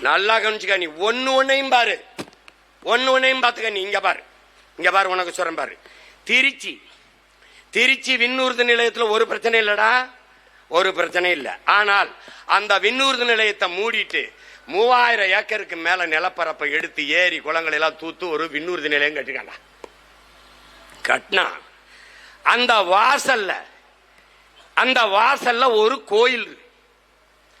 நல்லா கவனிச்சுக்க நீ ஒன்று ஒன்றையும் பாரு. ஒன்று ஒன்றையும் பார்த்துக்க நீ இங்கே பாரு. இங்கே பாரு உனக்கு சொல்கிறேன் பாரு. திருச்சி. திருச்சி விண்ணூர்தி நிலையத்தில் ஒரு பிரச்சனை இல்லைடா. ஒரு பிரச்சனை இல்லை. ஆனால் அந்த விண்ணூர்தி நிலையத்தை மூடிட்டு மூவாயிரம் ஏக்கருக்கு மேலே நிலப்பரப்பை எடுத்து ஏரி குளங்களெல்லாம் தூத்து ஒரு விண்ணூர்தி நிலையம் கட்டிக்காண்டா கட்டினா அந்த வாசல்ல அந்த வாசல்ல ஒரு கோயில் இருக்கு.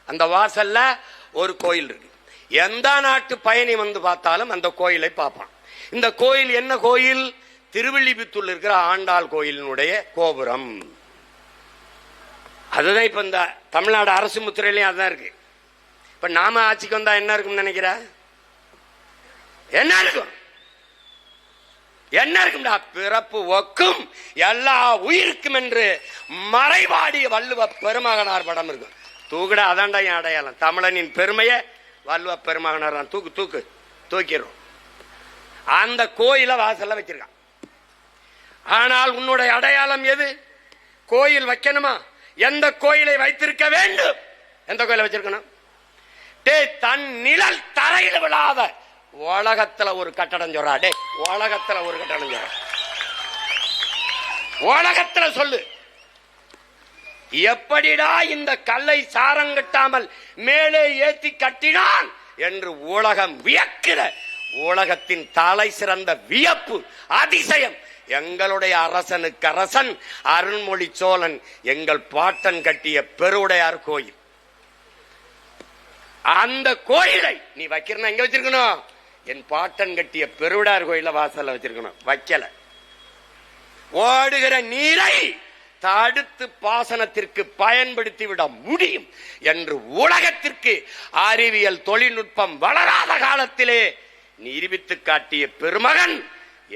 அந்த வாசல்ல ஒரு கோயில் இருக்கு. எந்த நாட்டு பயணி வந்து பார்த்தாலும் அந்த கோயிலை பார்ப்பான். இந்த கோயில் என்ன கோயில்? திருவில்லிபுத்தூர்ல இருக்கிற ஆண்டாள் கோயிலினுடைய கோபுரம். அதுதான் இப்ப இந்த தமிழ்நாடு அரசு முத்திரையிலையும் அதுதான் இருக்கு. இப்ப நாம ஆட்சிக்கு வந்தா என்ன இருக்கும்னு நினைக்கிற? என்ன இருக்கும்? என்ன இருக்கும்டா? பிறப்பு ஒக்கும் எல்லா உயிருக்கும் என்று மறைவாடிய வள்ளுவ பெருமகனார் படம் இருக்கும். தூக்குடா அதான்டா என் அடையாளம். தமிழனின் பெருமையை வல்லுவ பெருமகனார் தூக்கு தூக்கு தூக்கிடுறோம் அந்த கோயில வாசல்ல வச்சிருக்கான். ஆனால் உன்னுடைய அடையாளம் எது? கோயில் வைக்கணுமா? எந்த கோயிலை வைத்திருக்க வேண்டும்? எந்த கோயிலை வச்சிருக்கணும்? டே தன் நிழல் தரையில் விழாத உலகத்துல ஒரு கட்டடம் சொல்றா. டே உலகத்துல ஒரு கட்டடம் சொல்ற. உலகத்துல சொல்லு. எப்படிடா இந்த கல்லை சாரங்கட்டாமல் மேலே ஏத்தி கட்டினான் என்று உலகம் வியக்கிற உலகத்தின் தலை சிறந்த வியப்பு அதிசயம். எங்களுடைய அரசனுக்கு அரசன் அருண்மொழி சோழன் எங்கள் பாட்டன் கட்டிய பெருவுடையார் கோயில். அந்த கோயிலை நீ வைக்கிறனா? எங்க வச்சிருக்கணும்? என் பாட்டன் கட்டிய பெருவுடையார் கோயில வாசல்ல வச்சிருக்கணும். வைக்கல. ஓடுகிற நீரை தடுத்து பாசனத்திற்கு பயன்படுத்தி விட முடியும் என்று உலகத்திற்கு அறிவியல் தொழில்நுட்பம் வளராத காலத்திலே நிரூபித்து காட்டிய பெருமகன்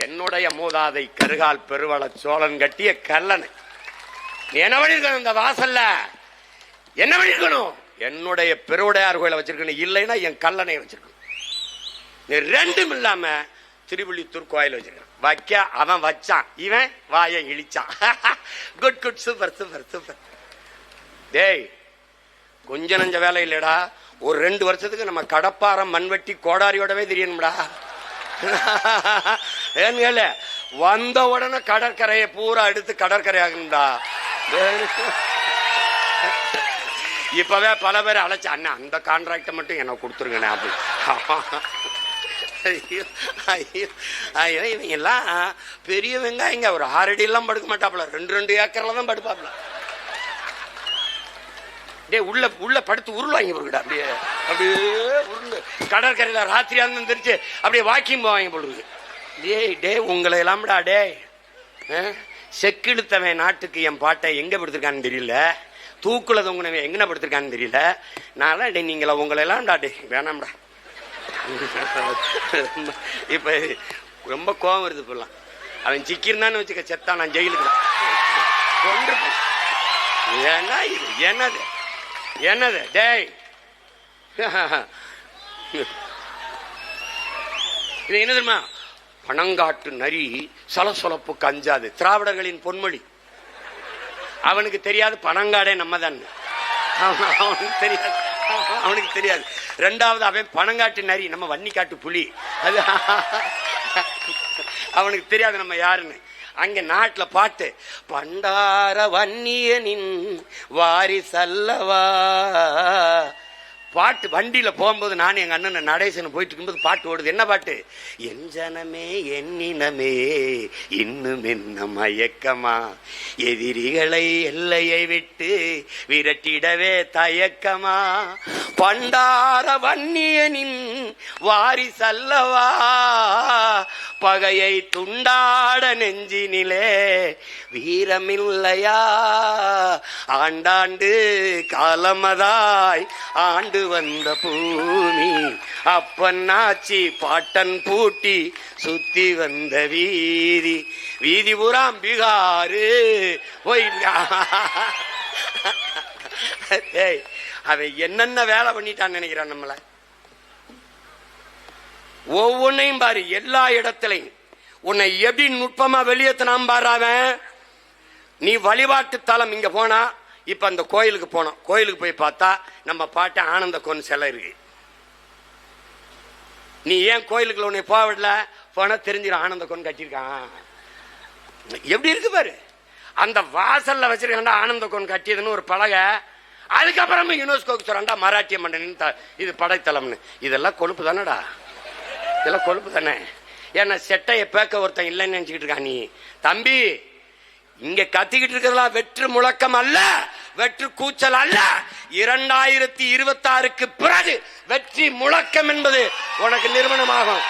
என்னுடைய மூதாதை கருகால் பெருவள சோழன் கட்டிய கல்லணை என்ன பண்ணிருக்கணும் இந்த வாசல்ல? என்ன பண்ணிருக்கணும்? என்னுடைய பெருவுடையார் கோயில வச்சிருக்கணும். இல்லைன்னா என் கல்லணை வச்சிருக்கணும். ரெண்டும் இல்லாம திருவள்ளித்தூர் கோயில் வச்சிருக்கான். வைக்க அவன் வச்சான். இவன் வாயை இழிச்சான். Good good super super super டேய் கொஞ்ச நஞ்ச வேலை இல்லடா. ஒரு ரெண்டு வருஷத்துக்கு நம்ம கடப்பாரம் மண்வெட்டி கோடாரியோடவே தெரியணும்டா. ஏன்னு கேளு வந்த உடனே கடற்கரையை பூரா எடுத்து கடற்கரை ஆகணும்டா இப்பவே பல பேர் அழைச்சு அண்ணா அந்த கான்ட்ராக்டை மட்டும் எனக்கு கொடுத்துருங்கண்ணே அப்படி. ஐயோ ஐயோ ஐயோ எல்லாம் பெரிய வெங்காயங்க. ஒரு ஆறடி எல்லாம் படுக்க மாட்டாப்புல ரெண்டு ரெண்டு ஏக்கர்ல தான் படுப்பாப்புல. டேய் உள்ள உள்ள படுத்து உருள்வாங்க போடுங்கடா அப்படியே அப்படியே உருண்டு. கடற்கரையில ராத்திரியாக இருந்து தெரிச்சு அப்படியே வாக்கிங் போவாங்க போடுறது டேய் டேய் உங்களை எல்லாம்டா டே செக்கிழுத்தவன் நாட்டுக்கு என் பாட்டை எங்க படுத்திருக்கான்னு தெரியல. தூக்குல தொங்குனவன் எங்கன படுத்திருக்கான்னு தெரியல. நான் நீங்களா உங்களை எல்லாம்டா டே வேணாம்டா. இப்ப ரொம்ப கோபம் வருது இப்பெல்லாம். அவன் சிக்கிருந்தான்னு வச்சுக்க செத்தா நான் ஜெயிலுக்கு தான். கொன்றுப்பேன். இது என்னது? என்னது? டேய். இது என்ன தெரியுமா? பனங்காட்டு நரி சலசொலப்பு கஞ்சாது. திராவிடர்களின் பொன்மொழி. அவனுக்கு தெரியாது பனங்காடே நம்ம தான். அவனுக்கு தெரியாது. அவனுக்கு தெரியாது. ரெண்டாவது அவன் பணங்காட்டு நரி நம்ம வன்னிக்காட்டு புலி. அது அவனுக்கு தெரியாது நம்ம யாருன்னு. அங்க நாட்டுல பாட்டு பண்டார வன்னியனின் வாரிசல்லவா பாட்டு வண்டியில போகும்போது நான் எங்க அண்ணன் நடேசன் போயிட்டு இருக்கும்போது பாட்டு ஓடுது. என்ன பாட்டு? என் ஜனமே என்னினமே இன்னும் என்ன மயக்கமா? எதிரிகளை எல்லையை விட்டு விரட்டிடவே தயக்கமா? பண்டார வன்னியனின் வாரிசல்லவா பகையை துண்டாட நெஞ்சினிலே வீரமில்லையா? ஆண்டாண்டு காலமதாய் ஆண்டு வந்த பூமி அப்பன்னாச்சி பாட்டன் பூட்டி சுத்தி வந்த வீதி. வீதி புறாம் பீகாரு அவன் என்னென்ன வேலை பண்ணிட்டான்னு நினைக்கிறான் நம்மள? ஒவ்வொன்னையும் பாரு எல்லா இடத்துலையும். உன்னை எப்படி நுட்பமா வெளியேற்றினான் பாரு அவன். நீ வழிபாட்டு தலம் இங்க போனா இப்போ அந்த கோயிலுக்கு போனோம். கோயிலுக்கு போய் பார்த்தா நம்ம பாட்டு ஆனந்த கொன் சிலை இருக்கு. நீ ஏன் கோயிலுக்குள்ள உன்னை போக விடல? போனால் தெரிஞ்சிடும் ஆனந்த கொண்டு கட்டியிருக்கான். எப்படி இருக்கு பாரு? அந்த வாசல்ல வச்சிருக்காண்டா ஆனந்த கொண்டு கட்டியதுன்னு ஒரு பலகை. அதுக்கப்புறமா யுனெஸ்கோக்கு சொல்றாண்டா மராட்டிய மன்னனின் இது படைத்தளம்னு. இதெல்லாம் கொழுப்பு தானடா? இதெல்லாம் கொழுப்பு தானே? ஏன்னா செட்டையை பேக்க ஒருத்தன் இல்லைன்னு நினச்சிக்கிட்டு இருக்கான் நீ. தம்பி இங்க கத்திக்கிட்டு இருக்கிறதெல்லாம் வெற்று முழக்கம் அல்ல. வெற்று கூச்சல் அல்ல. இரண்டாயிரத்தி இருபத்தி ஆறுக்கு பிறகு வெற்றி முழக்கம் என்பது உனக்கு நிறுவனமாகும்.